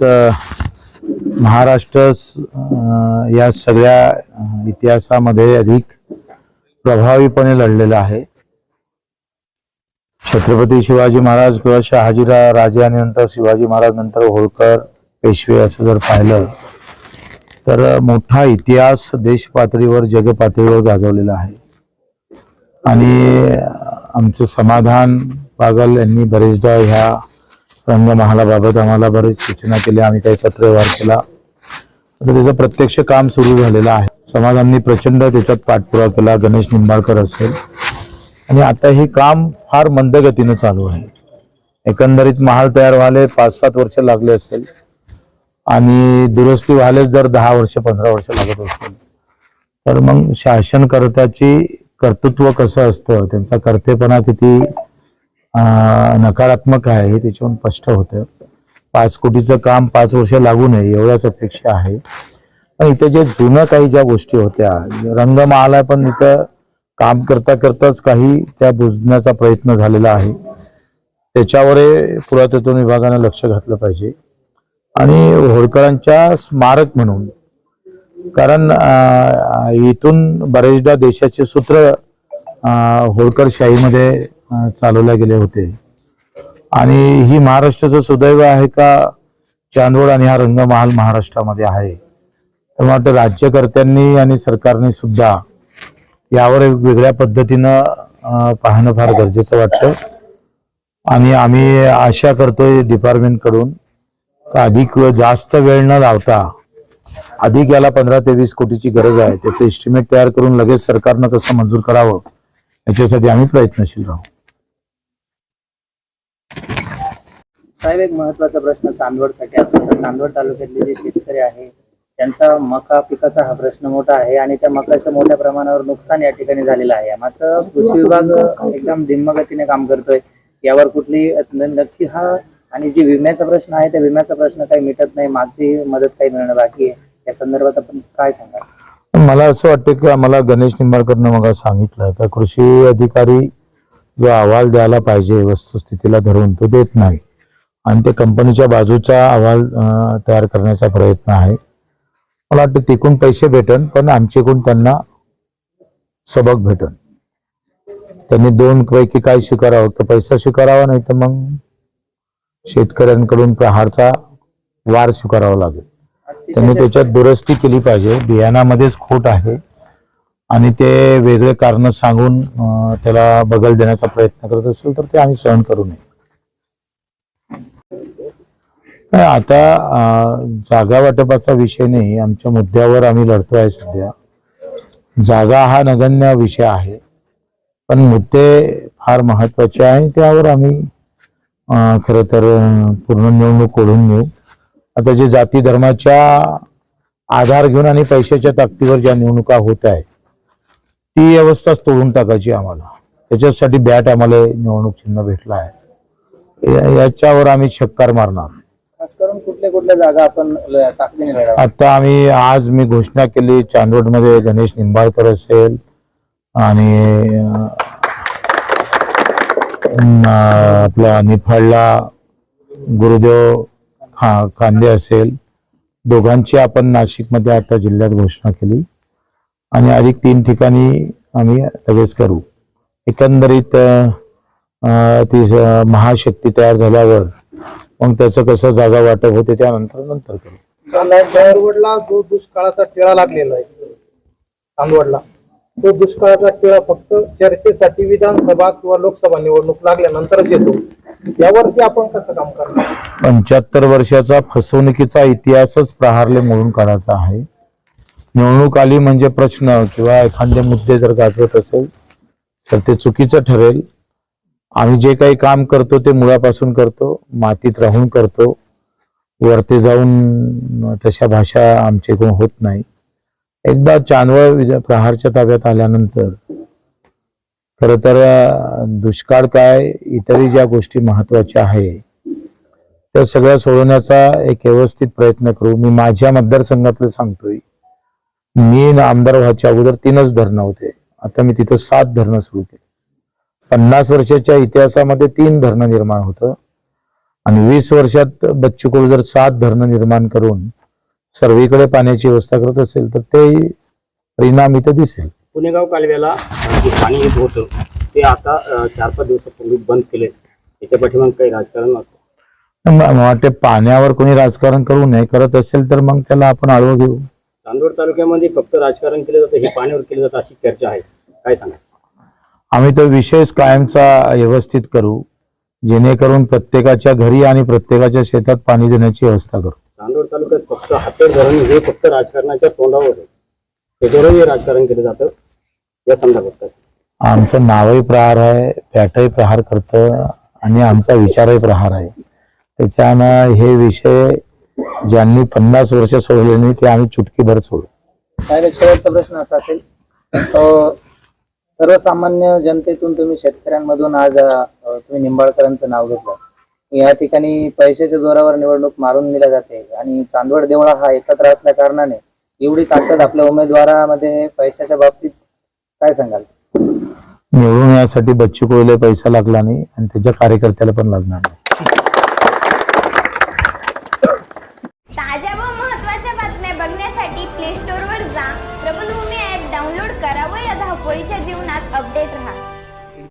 तर महाराष्ट्र या सगळ्या इतिहासामध्ये अधिक प्रभावीपणे लढलेला आहे. छत्रपती शिवाजी महाराज किंवा शहाजीराव राजे आणि नंतर शिवाजी महाराज नंतर होळकर पेशवे असं जर पाहिलं तर मोठा इतिहास देश पातळीवर जग पातळीवर गाजवलेला आहे. आणि आमचं समाधान पागल यांनी बरेचदा ह्या रंगमहालाबाबत आम्हाला बरेच सूचना केल्या. आम्ही काही पत्रव्यवहार केला. आता त्याचं प्रत्यक्ष काम सुरू झालेलं आहे. समाजांनी प्रचंड त्याच्यात पाठपुरावा केला. गणेश निंबाळकर असेल. आणि आता हे काम फार मंद गतीनं चालू आहे. एकंदरीत महाल तयार व्हायला पाच सात वर्ष लागले असेल. आणि दुरुस्ती व्हायलाच जर दहा वर्ष पंधरा वर्ष लागत असेल तर मग शासनकर्त्याची कर्तृत्व कसं असतं? त्यांचा कर्तेपणा किती नकारात्मक आहे हे त्याच्यावरून स्पष्ट होतं. पाच कोटीचं काम पाच वर्ष लागू नये एवढ्याच अपेक्षा आहे. पण इथं जे जुनं काही ज्या गोष्टी होत्या रंगमहाला पण इथं काम करता करताच काही त्या बुजण्याचा प्रयत्न झालेला आहे. त्याच्यावर पुरातत्व विभागानं लक्ष घातलं पाहिजे. आणि होळकरांच्या स्मारक म्हणून कारण इथून बरेचदा देशाचे सूत्र होळकरशाहीमध्ये होळकर शाहीमध्ये चालवल्या चालवले गेले होते. आणि ही महाराष्ट्राचं सुदैव आहे का? चांदवड आणि हा रंगमहाल महाराष्ट्रामध्ये आहे. तर मला वाटतं राज्यकर्त्यांनी आणि सरकारने सुद्धा यावर एक वेगळ्या पद्धतीनं पाहणं फार गरजेचं वाटतं. आणि आम्ही आशा करतोय डिपार्टमेंटकडून का अधिक जास्त वेळ न लावता अधिक याला पंधरा ते वीस कोटीची गरज आहे. त्याचं एस्टिमेट तयार करून लगेच सरकारनं कसं मंजूर करावं. याच्यासाठी आम्ही प्रयत्नशील राहू. साहेब एक महत्त्वाचा प्रश्न चांदवडसाठी असेल. तर चांदवड तालुक्यातले जे शेतकरी आहे त्यांचा मका पिकाचा हा प्रश्न मोठा आहे आणि त्या मकाचं मोठ्या प्रमाणावर नुकसान या ठिकाणी झालेलं आहे. मात्र कृषी विभाग एकदम धिम्मगतीने काम करतोय. यावर कुठली नक्की हा आणि जे विम्याचा प्रश्न आहे त्या विम्याचा प्रश्न काही मिटत नाही. मागची मदत काही मिळणं बाकी आहे. या संदर्भात आपण काय सांगाल? मला असं वाटतं की आम्हाला गणेश निंबाळकरनं मग सांगितलं का कृषी अधिकारी जो अहवाल द्यायला पाहिजे वस्तुस्थितीला धरून तो देत नाही. आणि ते कंपनीच्या बाजूचा अहवाल तयार करण्याचा प्रयत्न आहे. मला वाटतं तिकून पैसे भेटन पण आमच्याकडून त्यांना सबक भेटन. त्यांनी दोन पैकी काय स्वीकारावं तर पैसा स्वीकारावा नाही तर मग शेतकऱ्यांकडून प्रहारचा वार स्वीकारावा लागेल. त्यांनी त्याच्यात दुरुस्ती केली पाहिजे. बियाणामध्येच खोट आहे. आणि ते वेगळे कारण सांगून त्याला बगल देण्याचा प्रयत्न करत असेल तर ते आम्ही सहन करू नये नाही, आता जागा वाटपाचा विषय नाही आमच्या मुद्द्यावर आम्ही लढतो आहे सध्या. जागा हा नगण्य विषय आहे पण मुद्दे फार महत्त्वाचे आहे त्यावर आम्ही खर तर पूर्ण निवडणूक ओढून घेऊ. आता जे जाती धर्माच्या आधार घेऊन आणि पैशाच्या ताकदीवर ज्या निवडणुका होत आहे ती व्यवस्थाच तोडून टाकायची आम्हाला. त्याच्यासाठी बॅट आम्हाला निवडणूक चिन्ह भेटला आहे. या- याच्यावर आम्ही छक्कार मारणार. खास करून कुठल्या कुठल्या जागा आपण ल- ताकदीने आता आम्ही आज मी घोषणा केली चांदवडमध्ये गणेश निंबाळकर असेल आणि अं, अं, आपला निफाडला गुरुदेव हा कांदे असेल. दोघांची आपण नाशिकमध्ये आता जिल्ह्यात घोषणा केली. आणि अधिक तीन ठिकाणी आम्ही लगेच करू. एकंदरीत अं, अं, ती महाशक्ती तयार झाल्यावर मग त्याचं कसं जागा वाटप होते त्यानंतर नंतर करू. चांदवडला जो दुष्काळाचा टिळा लागलेला आहे चांदवडला तो दुष्काळाचा टिळा फक्त चर्चेसाठी विधानसभा किंवा लोकसभा निवडणूक लागल्यानंतरच येतो. यावरती आपण कसं काम करणार? पंच्याहत्तर वर्षाचा फसवणुकीचा इतिहासच प्रहारले मोडून काढायचा आहे. निवडणूक आली म्हणजे प्रश्न किंवा एखादे मुद्दे जर गाजवत असेल तर ते चुकीचं ठरेल. आम्ही जे काही काम करतो ते मुळापासून करतो मातीत राहून करतो. वरती जाऊन तशा भाषा आमच्याकडून होत नाही. एकदा चांदवळ प्रहारच्या ताब्यात आल्यानंतर खर तर दुष्काळ काय इतरही ज्या गोष्टी महत्त्वाच्या आहे त्या सगळ्या सोडवण्याचा एक व्यवस्थित प्रयत्न करू. मी माझ्या मतदारसंघातलं सांगतोय. मी आमदार व्हायच्या अगोदर तीनच धरणं होते. आता मी तिथं सात धरणं सुरू केली. पन्नास वर्षाच्या इतिहासामध्ये तीन धरणं निर्माण होतं. आणि वीस वर्षात बच्चू कडू जर सात धरणं निर्माण करून सर्वीकडे पाण्याची व्यवस्था करत असेल तर ते परिणाम इथं दिसेल. पुणेगाव कालव्याला जे पाणी येत होतं ते आता चार पाच दिवसापूर्वी बंद केले. त्याच्या पाठीमाग काही राजकारण मला वाटते पाण्यावर कोणी राजकारण करू नये करत असेल तर मग त्याला आपण आळवं घेऊ. चांदवड तालुक्यामध्ये फक्त राजकारण केलं जातं हे पाण्यावर केलं जातं अशी चर्चा आहे. काय सांगा आम्ही तो विषयच कायमचा व्यवस्थित करू जेणेकरून प्रत्येकाच्या घरी आणि प्रत्येकाच्या शेतात पाणी देण्याची व्यवस्था करू. चांदवड तालुक्यात फक्त हातेर धरण हे फक्त राजकारणाच्या तोंडावर त्याच्यावरही राजकारण केलं जातं. या संदर्भात? आमचं नावही प्रहार आहे पॅटही प्रहार करतं आणि आमचा विचारही प्रहार आहे. त्याच्यानं हे विषय ज्यांनी पन्नास वर्ष सोडले नाही ते आम्ही चुटकीभर सोडू. साहेब एक शेवटचा प्रश्न असा असेल. सर्वसामान्य जनतेतून तुम्ही शेतकऱ्यांमधून आज तुम्ही निंबाळकरांचं नाव घेतलं. या ठिकाणी पैशाच्या जोरावर निवडणूक मारून दिल्या जाते आणि चांदवड देवळा हा एकत्र असल्या कारणाने एवढी ताकद आपल्या उमेदवारामध्ये पैशाच्या बाबतीत काय सांगाल? निवडून यासाठी बच्चू कोयले पैसा लागला नाही आणि त्याच्या कार्यकर्त्याला पण लागणार नाही.